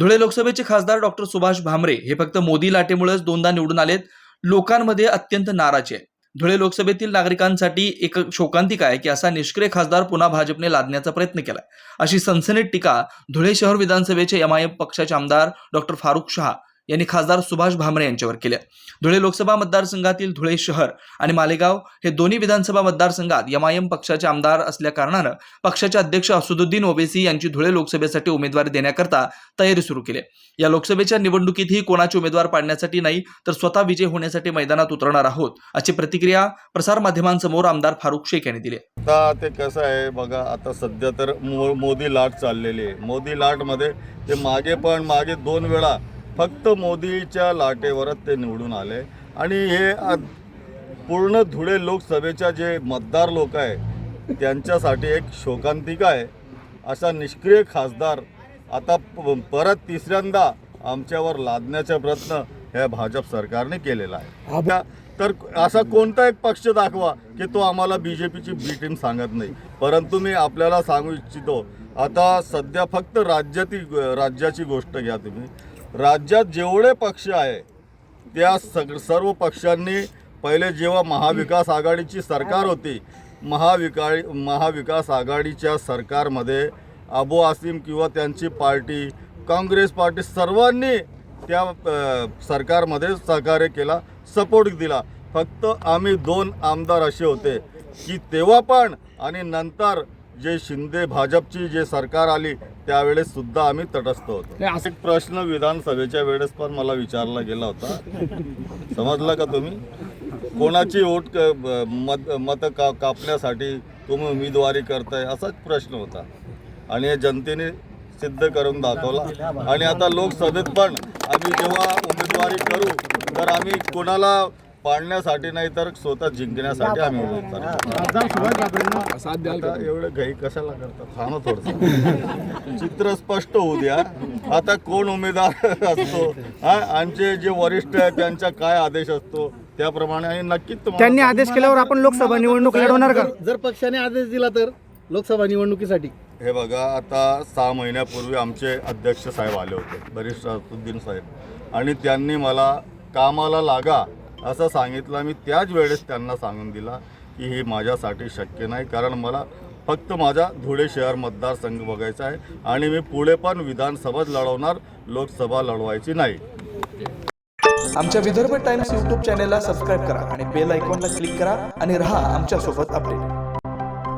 धुळे लोकसभेचे खासदार डॉक्टर सुभाष भामरे हे फक्त मोदी लाटेमुळेच दोनदा निवडून आलेत. लोकांमध्ये अत्यंत नाराज आहे. धुळे लोकसभेतील नागरिकांसाठी एक शोकांतिका आहे की असा निष्क्रिय खासदार पुन्हा भाजपने लादण्याचा प्रयत्न केलाय. अशी सनसनीत टीका धुळे शहर विधानसभेचे एमआयएम पक्षाचे आमदार डॉक्टर फारुख शहा यांनी खासदार सुभाष भामरे यांच्यावर केल्या. धुळे लोकसभा मतदारसंघातील धुळे शहर आणि मालेगाव हे दोन्ही विधानसभा मतदारसंघात एमआयएम पक्षाचे आमदार असल्या कारणानं पक्षाचे अध्यक्ष असुदुद्दीन ओवेसी यांची धुळे लोकसभेसाठी उमेदवारी देण्याकरता तयारी सुरू केली. या लोकसभेच्या निवडणुकीतही कोणाचे उमेदवार पाडण्यासाठी नाही तर स्वतः विजय होण्यासाठी मैदानात उतरणार आहोत अशी प्रतिक्रिया प्रसारमाध्यमांसमोर आमदार फारुख शेख यांनी दिली. आता ते कसं आहे बघा आता सध्या तर मो मोदी लाट चाललेली आहे. मोदी लाटमध्ये ते मागे पण मागे दोन वेळा फक्त मोदीच्या लाटेवरच ते निवडून आले. आणि हे पूर्ण धुळे लोकसभेच्या जे मतदार लोक आहे त्यांच्यासाठी एक शोकांतिका आहे. असा निष्क्रिय खासदार आता परत तिसऱ्यांदा आमच्यावर लादण्याचा प्रयत्न ह्या भाजप सरकारने केलेला आहे. तर असा कोणता एक पक्ष दाखवा की तो आम्हाला बी जे पीची बी टीम सांगत नाही. परंतु मी आपल्याला सांगू इच्छितो आता सध्या फक्त राज्यातील राज्याची गोष्ट घ्या तुम्ही. राज्यात जेवढे पक्ष आहे त्या सग सर्व पक्षांनी पहिले जेव्हा महाविकास आघाडीची सरकार होती महाविका महाविकास आघाडीच्या सरकारमध्ये अबू आसिम किंवा त्यांची पार्टी काँग्रेस पार्टी सर्वांनी त्या सरकारमध्ये सहकार्य केला सपोर्ट दिला. फक्त आम्ही दोन आमदार असे होते की तेव्हा पण आणि नंतर जे शिंदे भाजपची जे सरकार आली त्यावेळेस सुद्धा आम्ही तटस्थ होतो. एक प्रश्न विधानसभेच्या वेळेस पण मला विचारला गेला होता. समजला का तुम्ही? कोणाची वोट क- मत मत का कापण्यासाठी तुम्ही उमेदवारी करताय? असाच प्रश्न होता. आणि हे जनतेने सिद्ध करून दाखवला. आणि आता लोकसभेत पण आम्ही जेव्हा उमेदवारी करू तर आम्ही कोणाला पाडण्यासाठी नाही तर स्वतः जिंकण्यासाठी आम्ही उमेदवारी एवढं घाई कशाला करतात? थांबा थोडस. चित्र स्पष्ट होऊ द्या. आता कोण उमेदवार असतो? हा आमचे जे वरिष्ठ आहेत त्यांचा काय आदेश असतो? त्याप्रमाणे आणि नक्कीच त्यांनी आदेश केल्यावर आपण लोकसभा निवडणूक लढवणार का? जर पक्षाने आदेश दिला तर लोकसभा निवडणुकीसाठी. हे बघा आता सहा महिन्यापूर्वी आमचे अध्यक्ष साहेब आले होते बरीच असुद्दीन साहेब. आणि त्यांनी मला कामाला लागा असं सांगितलं. मी त्याच वेळेस त्यांना सांगून दिला की हे माझ्यासाठी शक्य नाही. कारण मला फक्त माझा धुळे शहर मतदारसंघ बघायचा आहे आणि मी पुढे पण विधानसभाच लढवणार लोकसभा लढवायची नाही. आमच्या विदर्भ टाइम्स यूट्यूब चॅनेलला सबस्क्राईब करा आणि बेल आयकॉनला क्लिक करा आणि रहा आमच्यासोबत अपडेट.